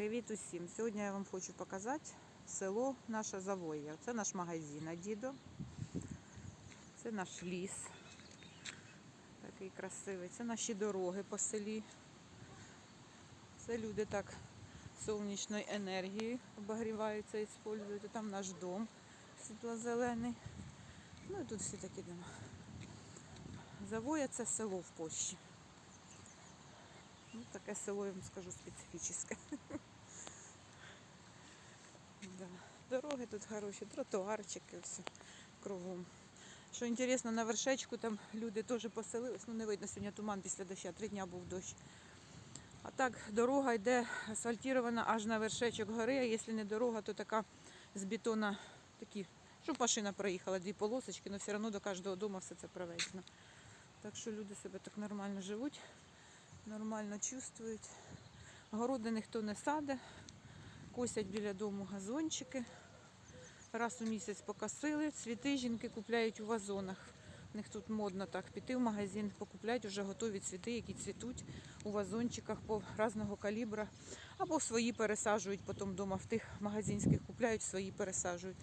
Привіт усім! Сьогодні я вам хочу показати село наше Завоє. Це наш магазин Адідо. Це наш ліс. Такий красивий. Це наші дороги по селі. Це люди так сонячної енергії обогріваються і використовують. Там наш дом світло-зелений. Ну і тут всі такі дома. Завоя це село в Польщі. Ну, таке село, я вам скажу, специфічне. Дороги тут хороші, тротуарчики, все кругом. Що інтересно, на вершечку там люди теж поселились. Ну не видно сьогодні туман після дощу, три дня був дощ. А так дорога йде асфальтована аж на вершечок гори, а якщо не дорога, то така з бетона такі, щоб машина проїхала, дві полосочки, але все одно до кожного дому все це проведено. Так що люди себе так нормально живуть, нормально чувствують. Городи ніхто не саде, косять біля дому газончики. Раз у місяць покосили, цвіти жінки купляють у вазонах. У них тут модно так піти в магазин, покупляти вже готові цвіти, які цвітуть у вазончиках по різного калібра. Або свої пересаджують потім вдома в тих магазинських купляють, свої пересаджують.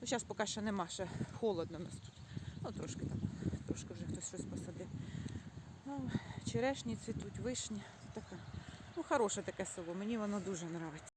Ну, зараз поки що нема, ще холодно у нас тут. Ну, трошки там, трошки вже хтось щось посадив. Ну, черешні цвітуть, вишні. Таке. Ну, хороше таке село, мені воно дуже подобається.